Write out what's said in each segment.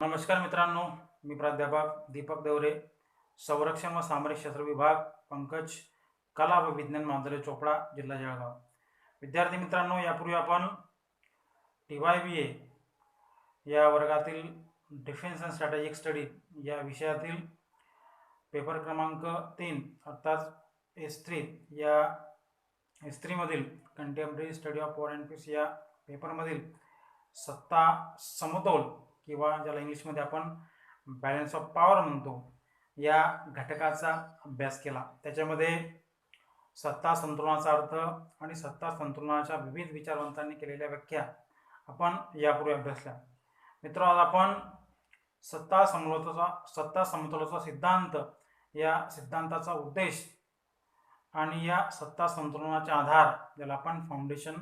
नमस्कार मित्रांनो मी प्राध्यापक दीपक देवरे संरक्षण व सामरिक शास्त्र विभाग पंकज कला व विज्ञान महाविद्यालय चोपडा जिल्हा जळगाव. विद्यार्थी मित्रांनो यापूर्वी आपण टी वाय बी ए या वर्गातील डिफेन्स अँड स्ट्रॅटेजिक स्टडी या विषयातील पेपर क्रमांक तीन अर्थात एस थ्री या S थ्रीमधील contemporary study of war and peace या पेपरमधील सत्ता समतोल किंवा ज्याला इंग्लिशमध्ये आपण बॅलन्स ऑफ पॉवर म्हणतो या घटकाचा अभ्यास केला. त्याच्यामध्ये सत्ता संतुलनाचा अर्थ आणि सत्ता संतुलनाच्या विविध विचारवंतांनी केलेल्या व्याख्या आपण यापूर्वी अभ्यासल्या. मित्र आज आपण सत्ता समतोलाचा सत्ता समतोलाचा सिद्धांत या सिद्धांताचा उद्देश आणि या सत्ता संतुलनाचा आधार ज्याला आपण foundation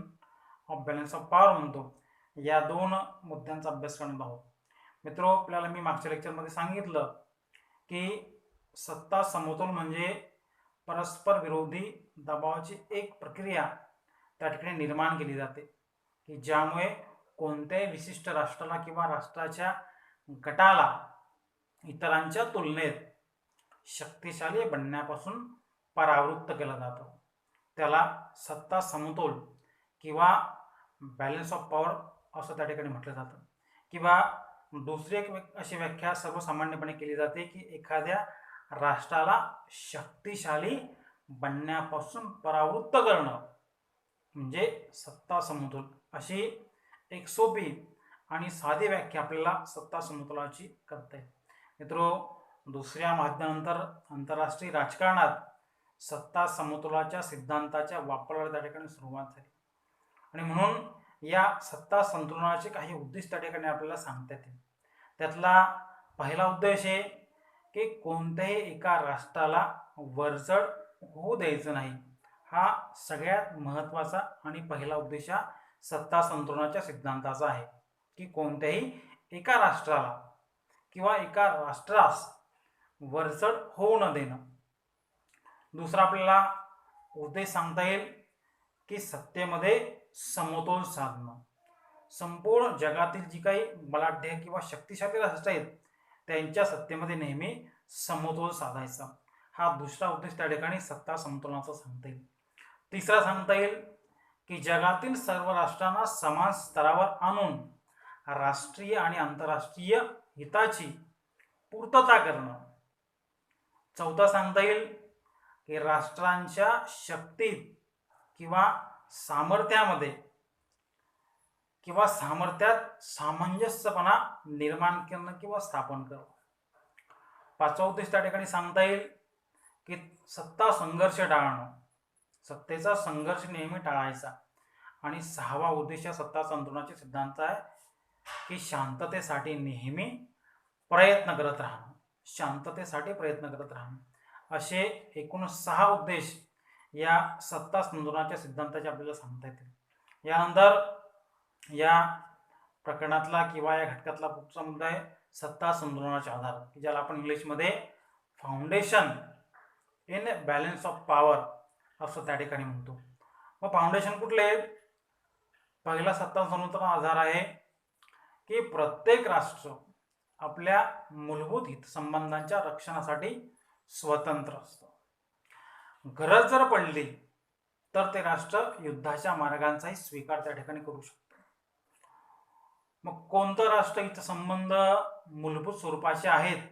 of balance of power म्हणतो या दोन मुद्द्यांचा अभ्यास करणार आहोत. मित्र आपल्याला मी मागच्या लेक्चरमध्ये सांगितलं की सत्ता समतोल म्हणजे परस्पर विरोधी दबावाची एक प्रक्रिया त्या ठिकाणी निर्माण केली जाते. की ज्यामुळे कोणत्याही विशिष्ट राष्ट्राला किंवा राष्ट्राच्या गटाला इतरांच्या तुलनेत शक्तिशाली बनण्यापासून परावृत्त केलं जातं. त्याला सत्ता समतोल किंवा बॅलन्स ऑफ पॉवर असं त्या ठिकाणी म्हटलं जातं. किंवा दुसरी एक अशी व्याख्या सर्वसामान्यपणे केली जाते की एखाद्या राष्ट्राला शक्तिशाली बनण्यापासून परावृत्त करणं म्हणजे सत्ता समतोल अशी एक सोपी आणि साधी व्याख्या आपल्याला सत्ता समतोलाची करता येईल. मित्रो दुसऱ्या महायुद्धानंतर आंतरराष्ट्रीय राजकारणात सत्ता समतोलाच्या सिद्धांताच्या वापराला त्या ठिकाणी सुरुवात झाली. आणि म्हणून या सत्ता संतुलनाचे काही उद्दिष्ट त्या ठिकाणी आपल्याला सांगता येतील त्यातला पहिला उद्देश आहे की कोणत्याही एका राष्ट्राला वरचढ होऊ द्यायचं नाही. हा सगळ्यात महत्त्वाचा आणि पहिला उद्देश हा सत्ता संतुलनाच्या सिद्धांताचा आहे. की कोणत्याही एका राष्ट्राला किंवा एका राष्ट्रास वरचढ होऊ न देणं. दुसरा आपल्याला उद्देश सांगता येईल की सत्तेमध्ये समतोल साधणं. संपूर्ण जगातील जी काही बलाढ्य किंवा शक्तिशाली राष्ट्र आहेत त्यांच्या सत्तेमध्ये नेहमी समतोल साधायचा. हा दुसरा उद्देश त्या ठिकाणी सत्ता समतोलनाचा सांगता येईल. तिसरा सांगता येईल की जगातील सर्व राष्ट्रांना समान स्तरावर आणून राष्ट्रीय आणि आंतरराष्ट्रीय हिताची पूर्तता करणं. चौथा सांगता येईल की राष्ट्रांच्या शक्तीत किंवा सामर्थ्यामध्ये किंवा सामर्थ्यात सामंजस्यपणा निर्माण करणं किंवा स्थापन करणं. पाचवा उद्देश त्या ठिकाणी सांगता येईल की सत्ता संघर्ष टाळणं. सत्तेचा संघर्ष नेहमी टाळायचा. आणि सहावा उद्देश सत्ता संतुलनाचे सिद्धांत आहे की शांततेसाठी नेहमी प्रयत्न करत राहणं. शांततेसाठी प्रयत्न करत राहणं. असे एकूण सहा उद्देश या सत्ता संतुलनाच्या सिद्धांताचे आपल्याला सांगता येतील यानंतर या प्रकरणातला किंवा या घटकातला पुढचा मुद्दा आहे सत्ता संतुलनाचे आधार की ज्याला आपण इंग्लिशमध्ये foundation in balance of power असं त्या ठिकाणी म्हणतो. मग फाउंडेशन कुठले? पहिला सत्ता संतुलन आधार आहे की प्रत्येक राष्ट्र आपल्या मूलभूत हितसंबंधांच्या रक्षणासाठी स्वतंत्र असतं. गरज जर पडली तर ते राष्ट्र युद्धाच्या मार्गांचाही स्वीकार त्या ठिकाणी करू शकतो. मग कोणतं राष्ट्र इथं संबंध मूलभूत स्वरूपाचे आहेत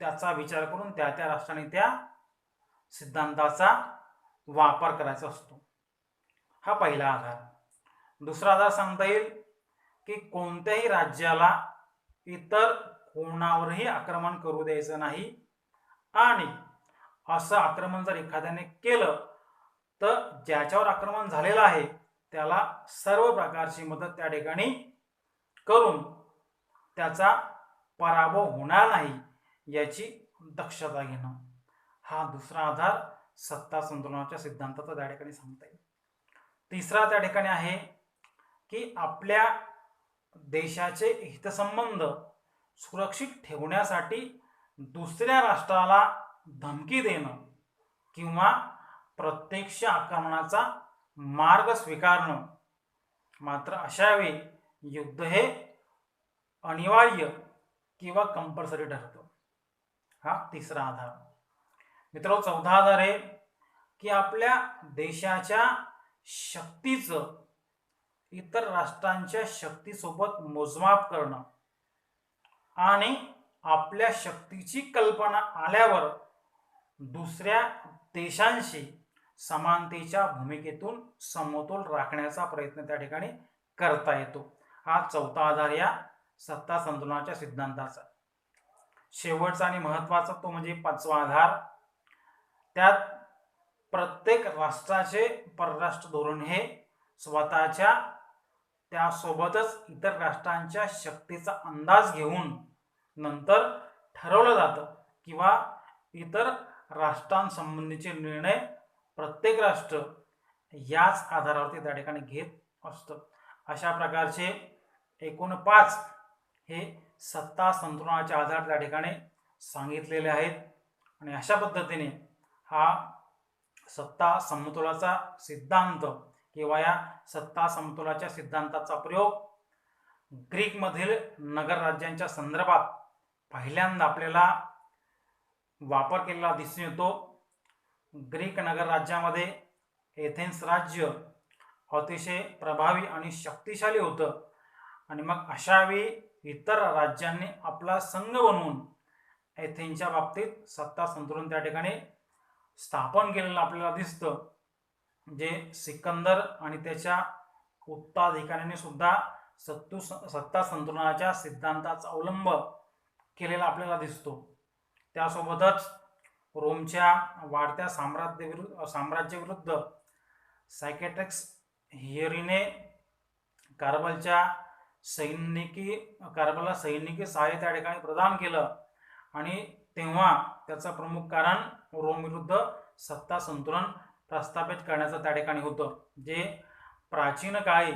त्याचा विचार करून त्या त्या राष्ट्राने त्या सिद्धांताचा वापर करायचा असतो. हा पहिला आधार. दुसरा आधार सांगता येईल की कोणत्याही राज्याला इतर कोणावरही आक्रमण करू द्यायचं नाही आणि असं आक्रमण जर एखाद्याने केलं तर ज्याच्यावर आक्रमण झालेलं आहे त्याला सर्व प्रकारची मदत त्या ठिकाणी करून त्याचा पराभव होणार नाही याची दक्षता घेणं. हा दुसरा आधार सत्ता संतुलनाच्या सिद्धांताचा त्या ठिकाणी सांगता येईल. तिसरा त्या ठिकाणी आहे की आपल्या देशाचे हितसंबंध सुरक्षित ठेवण्यासाठी दुसऱ्या राष्ट्राला धमकी देणं किंवा प्रत्यक्ष आक्रमणाचा मार्ग स्वीकारणं. मात्र अशावेळी युद्ध हे अनिवार्य किंवा कंपल्सरी ठरतं. हा तिसरा आधार. मित्र चौथा आधार आहे की आपल्या देशाच्या शक्तीचं इतर राष्ट्रांच्या शक्तीसोबत मोजमाप करणं आणि आपल्या शक्तीची कल्पना आल्यावर दुसऱ्या देशांशी समानतेच्या भूमिकेतून समतोल राखण्याचा प्रयत्न त्या ठिकाणी करता येतो. हा चौथा आधार या सत्ता संतुलनाच्या सिद्धांताचा. शेवटचा आणि महत्त्वाचा तो म्हणजे पाचवा आधार. त्यात प्रत्येक राष्ट्राचे परराष्ट्र धोरण हे स्वतःच्या त्यासोबतच इतर राष्ट्रांच्या शक्तीचा अंदाज घेऊन नंतर ठरवलं जातं किंवा इतर राष्ट्रांसंबंधीचे निर्णय प्रत्येक राष्ट्र याच आधारावरती त्या ठिकाणी घेत असतं. अशा प्रकारचे एकूण पाच हे सत्ता संतुलनाचे आधार त्या ठिकाणी सांगितलेले आहेत. आणि अशा पद्धतीने हा सत्ता समतोलाचा सिद्धांत किंवा या सत्ता समतोलाच्या सिद्धांताचा प्रयोग ग्रीकमधील नगर राज्यांच्या संदर्भात पहिल्यांदा आपल्याला वापर केलेला दिसून येतो. ग्रीक नगर राज्यामध्ये एथेन्स राज्य अतिशय प्रभावी आणि शक्तिशाली होतं. आणि मग अशावेळी इतर राज्यांनी आपला संघ बनवून एथेन्सच्या बाबतीत सत्ता संतुलन त्या ठिकाणी स्थापन केलेलं आपल्याला दिसतं. जे सिकंदर आणि त्याच्या उत्तराधिकाऱ्यांनी सुद्धा सत्तू सत्ता संतुलनाच्या सिद्धांताचा अवलंब केलेला आपल्याला दिसतो. त्यासोबतच रोमच्या वाढत्या साम्राज्यविरुद्ध साम्राज्यविरुद्ध साम्राज्याविरुद्ध सायकेट्रिक्स हिअरीने कारबलच्या सैनिकी कारबलला सैनिकी सहाय्य त्या ठिकाणी प्रदान केलं. आणि तेव्हा त्याचं प्रमुख कारण रोम विरुद्ध सत्ता संतुलन प्रस्थापित करण्याचं त्या ठिकाणी होतं. जे प्राचीन काळी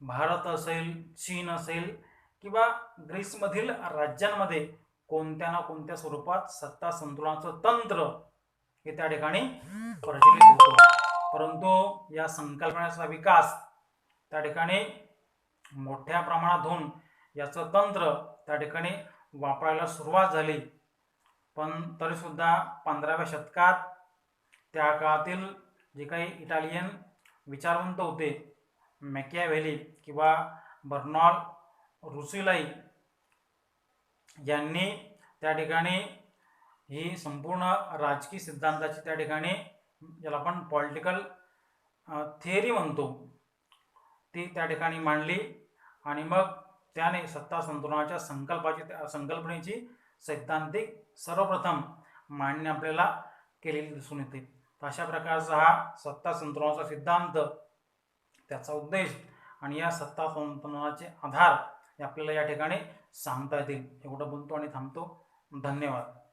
भारत असेल चीन असेल किंवा ग्रीसमधील राज्यांमध्ये कोणत्या ना कोणत्या स्वरूपात सत्ता संतुलनाचं तंत्र हे त्या ठिकाणी प्रचलित होतं. परंतु या संकल्पनेचा विकास त्या ठिकाणी मोठ्या प्रमाणात होऊन याचं तंत्र त्या ठिकाणी वापरायला सुरुवात झाली. पण तरीसुद्धा पंधराव्या शतकात त्या काळातील जे काही इटालियन विचारवंत होते मॅकियाव्हॅली किंवा बर्नॉल रुसिलाई यांनी त्या ठिकाणी ही संपूर्ण राजकीय सिद्धांताची त्या ठिकाणी ज्याला आपण पॉलिटिकल थिअरी म्हणतो ती त्या ठिकाणी मांडली. आणि मग त्याने सत्ता संतुलनाच्या संकल्पाची संकल्पनेची सैद्धांतिक सर्वप्रथम मांडणी आपल्याला केलेली दिसून येते. तर अशा प्रकारचा हा सत्ता संतुलनाचा सिद्धांत त्याचा उद्देश आणि या सत्ता संतुलनाचे आधार हे आपल्याला या ठिकाणी सांगता येतील. एवढं बोलतो आणि थांबतो. धन्यवाद.